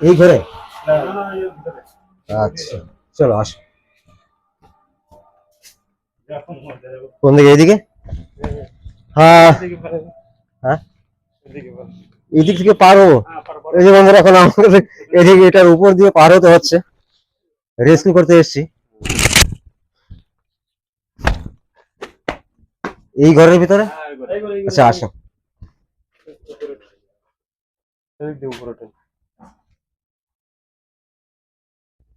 এই ঘরে? আচ্ছা চলো আসো। কোন দিকে এইদিকে? হ্যাঁ। হ্যাঁ? এদিক থেকে পার হব? এই যে বন্ধুরা এখন আমাদের এদিকে এটার উপর দিয়ে পার হতে হচ্ছে। রেস্কিউ করতে এসেছি। এই ঘরের ভিতরে? আচ্ছা আসো।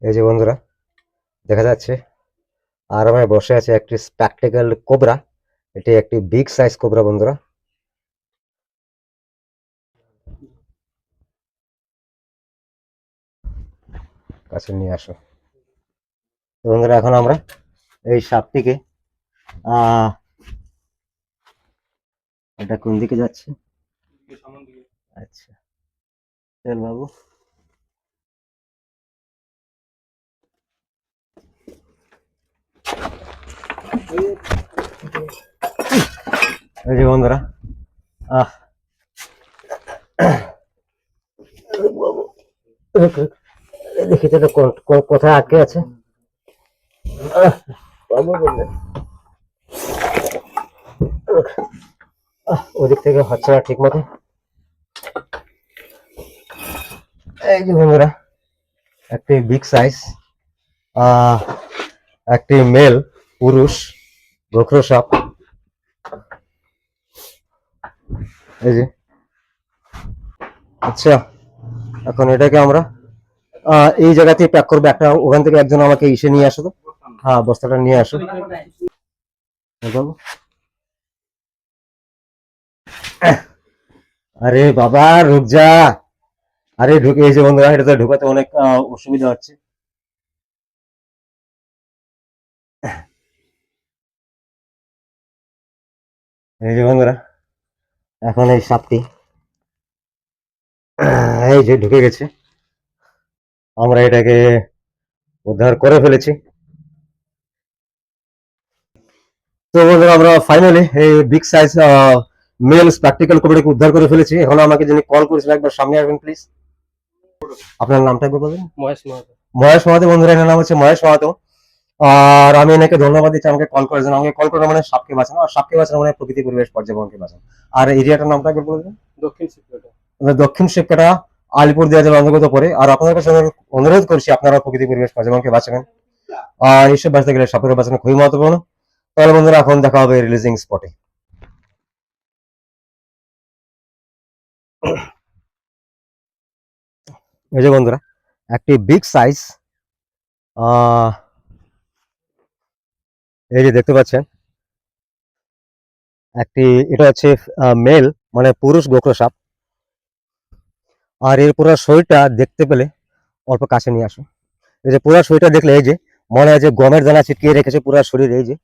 এই যে বন্ধুরা, দেখা যাচ্ছে আর আমার বসে আছে একটি স্প্যাকটিক্যাল কোবরা এটি একটি বিগ সাইজ কোবরা বন্ধুরা। কাছে নিয়ে আসো। বন্ধুরা, এখন আমরা এই সাপটিকে এটা কোন দিকে যাচ্ছে? আচ্ছা চল বাবু। এই যে বন্ধুরা, আহ। দেখি তো কোন- কোথায় আটকে আছে? ওদিক থেকে হচ্ছে না ঠিক মতো এই যে বন্ধুরা, একটি বিগ সাইজ একটি মেল পুরুষ। গোখরো সাপ। এই যে। আচ্ছা এখন এটাকে আমরা এই জায়গাতে প্যাক করব। একটা, ওখান থেকে একজন আমাকে ইসে নিয়ে আসো তো হ্যাঁ বস্তাটা নিয়ে আসো আরে বাবা রুক যা আরে ঢুকে, এই যে বন্ধুরা এটাতে ঢুকাতে অনেক অসুবিধা হচ্ছে। এই যে বন্ধুরা এখন এই সাপটি এই যে ঢুকে গেছে। আমরা এটাকে উদ্ধার করে ফেলেছি। তো বন্ধুরা আমরা ফাইনালি এই বিগ সাইজ মেল প্র্যাকটিক্যাল কবিটাকে উদ্ধার করে ফেলেছি। এখন আমাকে যিনি কল করেছিলেন একবার সামনে আসবেন প্লিজ আপনার নামটা একবার বলবেন? মহেশ মাহাতো। মহেশ মাহাতো বন্ধুরা এনার নাম হচ্ছে মহেশ মাহাতো। আর আমি এনাকে ধন্যবাদ দিচ্ছি আমাকে কল করেছেন। আমাকে কল করে মানে সাপকে বাঁচানো আর সাপকে বাঁচানো মানে প্রকৃতি পরিবেশ পর্যবেক্ষণকে বাঁচানো। আর এরিয়াটার নামটা একবার বলে দেবেন দক্ষিণ সিলেটে আমাদের দক্ষিণ শিবকাটা আলিপুর দেওয়া যাবে অন্তর্গত পরে। আর আপনাদের কাছে অনুরোধ- করছি আপনারা প্রকৃতি পরিবেশ পর্যবেক্ষণকে বাঁচাবেন। আর এইসব বাঁচতে গেলে সাপের বাঁচানো খুবই মহত্বপূর্ণ। তাহলে বন্ধুরা এখন দেখা হবে রিলিজিং স্পটে এই যে বন্ধুরা একটি বিগ সাইজ এই যে দেখতে পাচ্ছেন, একটি, এটা হচ্ছে মেল মানে পুরুষ গোখরো সাপ। আর এর পুরো শরীরটা দেখতে পেলে অল্প কাছে নিয়ে আসো এই যে পুরো শরীরটা দেখলে, এই যে মনে হয় যে গমের দানা ছিটকিয়ে রেখেছে পুরো শরীর, এই যে।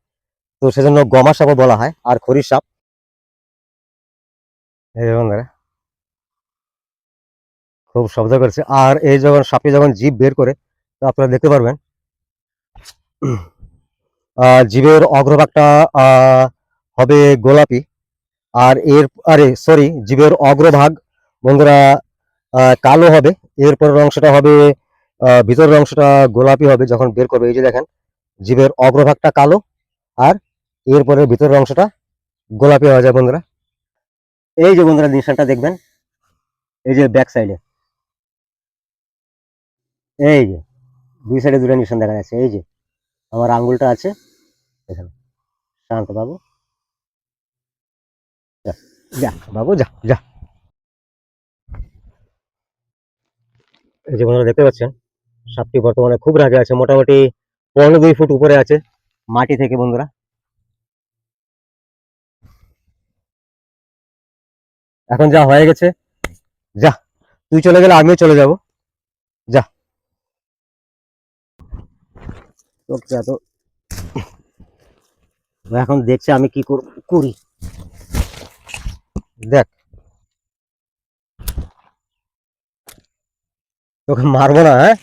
তো সেজন্য গমা সাপও বলা হয়, আর খরির সাপ। এই বন্ধুরা, খুব শব্দ করছে। আর এই যখন সাপে যখন জিভ বের করে, তো আপনারা দেখতে পারবেন জীবের অগ্রভাগটা হবে গোলাপি। আর এর, আরে সরি জীবের অগ্রভাগ, বন্ধুরা কালো হবে। এরপরের অংশটা হবে ভিতরের অংশটা গোলাপি হবে যখন বের করবে। এই যে দেখেন, জীবের অগ্রভাগটা কালো আর এরপরে ভিতরের অংশটা গোলাপি হয়ে যায়, বন্ধুরা। এই যে বন্ধুরা নিশানটা দেখবেন, এই যে ব্যাক সাইডে এই যে, দুই সাইডে দুটো নিশান দেখা যাচ্ছে। এই যে আমার আঙ্গুলটা আছে। এখানে। শান্ত বাবু। যা, বাবু যা যা। এই যে বন্ধুরা দেখতে পাচ্ছেন সাপটি বর্তমানে খুব রাগে আছে মোটামুটি পনেরো দুই ফুট উপরে আছে মাটি থেকে বন্ধুরা। এখন যা হয়ে গেছে যা তুই চলে গেলে আমিও চলে যাব যা এখন দেখছে আমি কি কর- দেখ। তোকে মারবো না হ্যাঁ?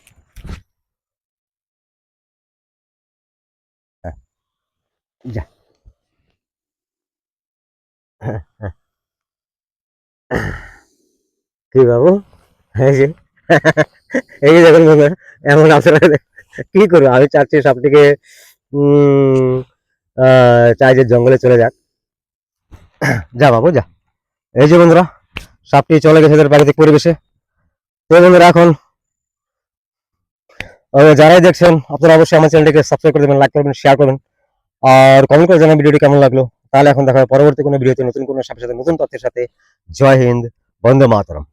হ্যাঁ। হ্যাঁ, হ্যাঁ। কি বাবু? এই যে। এই যে দেখুন এমন আপনারা কি করব? আমি চাচ্ছি উম আহ, চাই যে জঙ্গলে চলে যাক। যা বাবু যা। এই যে বন্ধুরা সাপটি চলে গেছে এদের প্রাকৃতিক পরিবেশে। তো বন্ধুরা এখন যারাই দেখছেন আপনারা অবশ্যই আমার চ্যানেলটিকে সাবস্ক্রাইব করে দেবেন লাইক করবেন শেয়ার করবেন। আর কমেন্ট করে জানান ভিডিওটি কেমন লাগল। তাহলে এখন দেখা পরবর্তী কোনো ভিডিওতে নতুন কোনো সাপের সাথে নতুন তথ্যের সাথে। জয় হিন্দ বন্দে মাতরম।